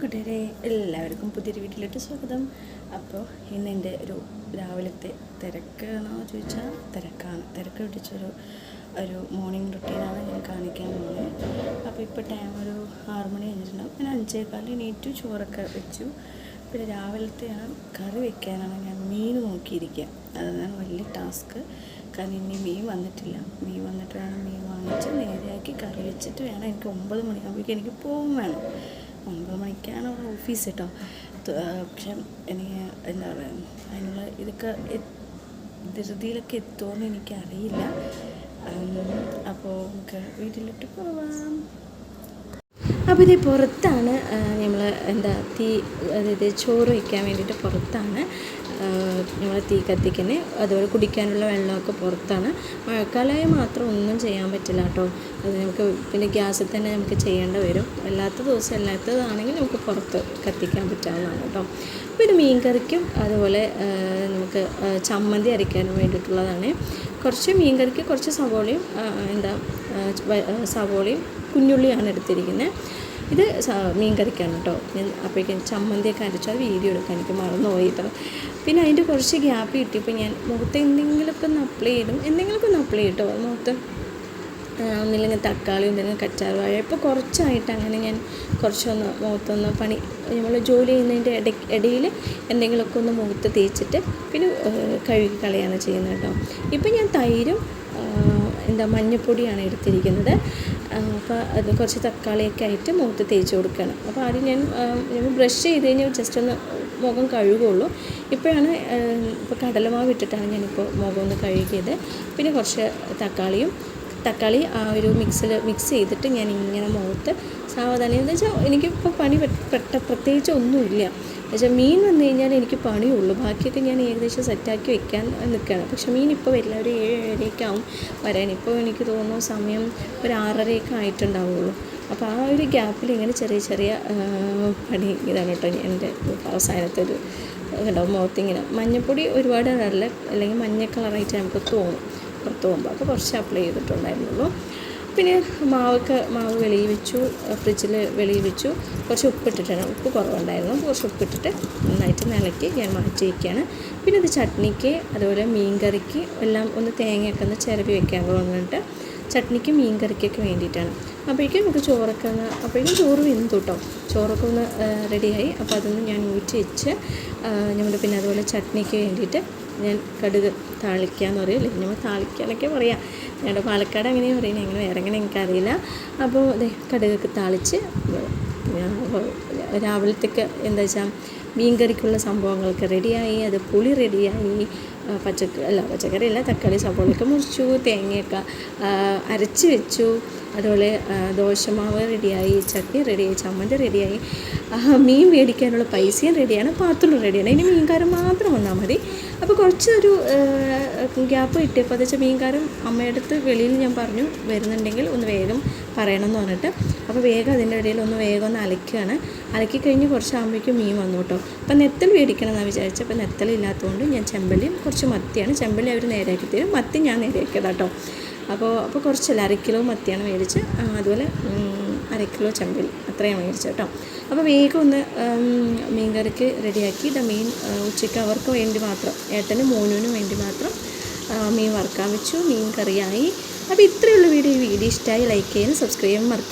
കൂട്ടുകാരെ എല്ലാവർക്കും പുതിയൊരു വീട്ടിലോട്ട് സ്വാഗതം. അപ്പോൾ ഇന്ന് എന്റെ ഒരു രാവിലത്തെ തിരക്കാണോ ചോദിച്ചാൽ തിരക്കാണ്. തിരക്ക് പിടിച്ചൊരു ഒരു മോർണിംഗ് റുട്ടീനാണ് ഞാൻ കാണിക്കാൻ പോകുന്നത്. അപ്പോൾ ഇപ്പോൾ ടൈം ഒരു ആറ് മണി കഴിഞ്ഞിട്ടുണ്ടാവും ഞാൻ അഞ്ചേക്കാലിൽ നീറ്റു ചോറൊക്കെ വെച്ചു. പിന്നെ രാവിലത്തെയാണ് കറി വെക്കാനാണ് ഞാൻ മീൻ നോക്കിയിരിക്കുക അതാണ് വലിയ ടാസ്ക്. കാരണം ഇനി മീൻ വന്നിട്ടില്ല. മീൻ വന്നിട്ട് വേണം മീൻ വാങ്ങിച്ച് നേരെയാക്കി കറി വെച്ചിട്ട് വേണം എനിക്ക് ഒമ്പത് മണിയാകുമ്പോഴേക്കും എനിക്ക് പോകും വേണം. ഓഫീസ് കേട്ടോ പക്ഷെ എനിക്ക് എന്താ പറയുക അതിനുള്ള ഇതൊക്കെ ധൃതിയിലൊക്കെ എത്തുമെന്ന് എനിക്കറിയില്ല. അപ്പോൾ നമുക്ക് വീട്ടിലോട്ട് പോവാം. അപ്പോൾ ഇത് പുറത്താണ് നമ്മൾ എന്താ തീ അതായത് ചോറ് വയ്ക്കാൻ വേണ്ടിയിട്ട് പുറത്താണ്. നമ്മൾ തീ കത്തിക്കുന്നത് അതുപോലെ കുടിക്കാനുള്ള വെള്ളമൊക്കെ പുറത്താണ്. മഴക്കാലമായി മാത്രം ഒന്നും ചെയ്യാൻ പറ്റില്ല കേട്ടോ. അത് നമുക്ക് പിന്നെ ഗ്യാസിൽ തന്നെ നമുക്ക് ചെയ്യേണ്ടി വരും. അല്ലാത്ത ദിവസം അല്ലാത്തതാണെങ്കിൽ നമുക്ക് പുറത്ത് കത്തിക്കാൻ പറ്റാവുന്നതാണ് കേട്ടോ. പിന്നെ മീൻകറിക്കും മീൻ കറിക്കും അതുപോലെ നമുക്ക് ചമ്മന്തി അരയ്ക്കാനും വേണ്ടിയിട്ടുള്ളതാണ്. കുറച്ച് മീൻ കറിക്ക് കുറച്ച് സവോളയും എന്താ സവോളയും കുഞ്ഞുള്ളിയാണ് എടുത്തിരിക്കുന്നത് ഇത് മീൻ കറിക്കാണ് കേട്ടോ ഞാൻ അപ്പോഴേക്കും ചമ്മന്തിയൊക്കെ അരച്ചു അത് വീഡിയോ എടുക്കാൻ എനിക്ക് മറന്നുപോയി കേട്ടോ പിന്നെ അതിന്റെ കുറച്ച് ഗ്യാപ്പ് കിട്ടിയപ്പോൾ ഞാൻ മുഖത്ത് എന്തെങ്കിലുമൊക്കെ ഒന്ന് അപ്ലൈ ചെയ്തും എന്തെങ്കിലുമൊക്കെ ഒന്ന് അപ്ലൈ ചെയ്തോ മുഖത്ത് ഒന്നില്ലെങ്കിൽ തക്കാളി ഉണ്ടെങ്കിൽ കച്ചാർ വാഴ. ഇപ്പോൾ കുറച്ചായിട്ട് അങ്ങനെ ഞാൻ കുറച്ചൊന്ന് മുഖത്തൊന്ന് പണി നമ്മൾ ജോലി ചെയ്യുന്നതിന്റെ ഇട ഇടയിൽ എന്തെങ്കിലുമൊക്കെ ഒന്ന് മുഖത്ത് തേച്ചിട്ട് പിന്നെ കഴുകി കളയാണ് ചെയ്യുന്നത് കേട്ടോ ഇപ്പം ഞാൻ തൈരും എന്താ മഞ്ഞപ്പൊടിയാണ് എടുത്തിരിക്കുന്നത്. അപ്പോൾ അത് കുറച്ച് തക്കാളിയൊക്കെ ആയിട്ട് മുഖത്ത് തേച്ച് കൊടുക്കണം. അപ്പോൾ ആദ്യം ഞാൻ ഞാൻ ബ്രഷ് ചെയ്ത് കഴിഞ്ഞാൽ ജസ്റ്റ് ഒന്ന് മുഖം കഴുകുള്ളൂ. ഇപ്പോഴാണ് ഇപ്പോൾ കടലമാവ് ഇട്ടിട്ടാണ് ഞാനിപ്പോൾ മുഖം ഒന്ന് കഴുകിയത്. പിന്നെ കുറച്ച് തക്കാളിയും തക്കാളി ആ ഒരു മിക്സിൽ മിക്സ് ചെയ്തിട്ട് ഞാൻ ഇങ്ങനെ മുഖത്ത് സാവധാനം. എന്ന് വെച്ചാൽ എനിക്കിപ്പോൾ പണി പെട്ട പ്രത്യേകിച്ച് ഒന്നുമില്ല. എന്നുവെച്ചാൽ മീൻ വന്നു കഴിഞ്ഞാൽ എനിക്ക് പണിയുള്ളൂ. ബാക്കിയൊക്കെ ഞാൻ ഏകദേശം സെറ്റാക്കി വെക്കാൻ നിൽക്കുകയാണ് പക്ഷേ മീൻ ഇപ്പോൾ വരില്ല. ഒരു ഏഴ് ഏഴരയൊക്കെ വരാൻ. ഇപ്പോൾ എനിക്ക് തോന്നുന്നു സമയം ഒരു ആറരയൊക്കെ ആയിട്ടുണ്ടാവുള്ളൂ. അപ്പോൾ ആ ഒരു ഗ്യാപ്പിൽ ഇങ്ങനെ ചെറിയ ചെറിയ പണി ഇതാണ് കേട്ടോ എന്റെ അവസാനത്തെ ഒരു കണ്ടോ മുഖത്തിങ്ങനെ മഞ്ഞപ്പൊടി ഒരുപാട് നല്ല അല്ലെങ്കിൽ മഞ്ഞ കളറായിട്ട് നമുക്ക് തോന്നും പുറത്ത് പോകുമ്പോൾ. അപ്പോൾ കുറച്ച് അപ്ലൈ ചെയ്തിട്ടുണ്ടായിരുന്നുള്ളൂ. പിന്നെ മാവൊക്കെ മാവ് വെളിയിൽ വെച്ചു ഫ്രിഡ്ജിൽ വെളിയിൽ വെച്ചു. കുറച്ച് ഉപ്പിട്ടിട്ടാണ്. ഉപ്പ് കുറവുണ്ടായിരുന്നു. കുറച്ച് ഉപ്പിട്ടിട്ട് നന്നായിട്ട് നിലയ്ക്ക് ഞാൻ മാറ്റി വയ്ക്കുകയാണ്. പിന്നെ ഇത് ചട്നിക്ക് അതുപോലെ മീൻ കറിക്ക് എല്ലാം ഒന്ന് തേങ്ങയൊക്കെ ഒന്ന് ചിരവി വെക്കാൻ പറഞ്ഞിട്ട് ചട്നിക്ക് മീൻ കറിക്കൊക്കെ വേണ്ടിയിട്ടാണ്. അപ്പോഴേക്കും നമുക്ക് ചോറൊക്കെ ഒന്ന് അപ്പോഴേക്കും ചോറ് വെന്തു കേട്ടോ. ചോറൊക്കെ ഒന്ന് റെഡിയായി അപ്പോൾ അതൊന്ന് ഞാൻ ഊറ്റി വെച്ച് നമ്മൾ പിന്നെ അതുപോലെ ചട്നിക്ക് വേണ്ടിയിട്ട് ഞാൻ കടുക് താളിക്കാന്ന് പറയും. അല്ലെങ്കിൽ നമ്മൾ താളിക്കാനൊക്കെ പറയാം. ഞങ്ങളുടെ പാലക്കാട് അങ്ങനെയാണ് പറയുന്നത് എങ്ങനെ വേറെ എങ്ങനെ എനിക്കറിയില്ല. അപ്പോൾ കടുകൊക്കെ താളിച്ച് രാവിലത്തേക്ക് എന്താ വെച്ചാൽ മീൻ കറിക്കുള്ള സംഭവങ്ങളൊക്കെ റെഡിയായി അത് പുളി റെഡിയായി ആ, പച്ചക്ക അല്ല പച്ചക്കറി അല്ല തക്കാളി സവോളയൊക്കെ മുറിച്ചു തേങ്ങയൊക്കെ അരച്ച് വെച്ചു. അതുപോലെ ദോശമാവ് റെഡിയായി ചട്ടി റെഡിയായി ചമ്മന്തി റെഡിയായി. മീൻ മേടിക്കാനുള്ള പൈസയും റെഡിയാണ് പാത്രം റെഡിയാണ്. ഇനി മീൻകാരൻ മാത്രം വന്നാൽ മതി. അപ്പോൾ കുറച്ചൊരു ഗ്യാപ്പ് കിട്ടിയപ്പോൾ അത് വെച്ചാൽ മീൻകാരൻ അമ്മയുടെ അടുത്ത് വെളിയിൽ ഞാൻ പറഞ്ഞു വരുന്നുണ്ടെങ്കിൽ ഒന്ന് വേഗം പറയണം എന്ന് പറഞ്ഞിട്ട് അപ്പോൾ വേഗം അതിന്റെ ഇടയിൽ ഒന്ന് വേഗം ഒന്ന് അലക്കുകയാണ് അലക്കി കഴിഞ്ഞ് കുറച്ചാകുമ്പോഴേക്കും മീൻ വന്നു കേട്ടോ. അപ്പോൾ നെത്തൽ മേടിക്കണം എന്നാണ് വിചാരിച്ചത്. അപ്പോൾ നെത്തലില്ലാത്തതുകൊണ്ട് ഞാൻ ചെമ്പല്ലിയും കുറച്ച് മത്തിയാണ്. ചെമ്പല്ലി അവർ നേരെയാക്കി തരും. മത്തി ഞാൻ നേരെയാക്കിയതാണ് കേട്ടോ. അപ്പോൾ അപ്പോൾ കുറച്ചല്ല അര കിലോ മത്തിയാണ് മേടിച്ച് അതുപോലെ ഉം, അര കിലോ അത്രയും മേടിച്ചു കേട്ടോ. അപ്പോൾ വേഗം ഒന്ന് മീൻ കറിക്ക് റെഡിയാക്കി ഇതാ മീൻ ഉച്ചയ്ക്ക് അവർക്ക് വേണ്ടി മാത്രം ഏട്ടനും മോനുവിനും വേണ്ടി മാത്രം മീൻ വറുക്കാൻ വെച്ചു. മീൻ കറിയായി. അപ്പോൾ ഇത്രയുള്ള വീഡിയോ. ഈ വീഡിയോ ഇഷ്ടമായി ലൈക്ക് ചെയ്യാനും സബ്സ്ക്രൈബ് മറക്കും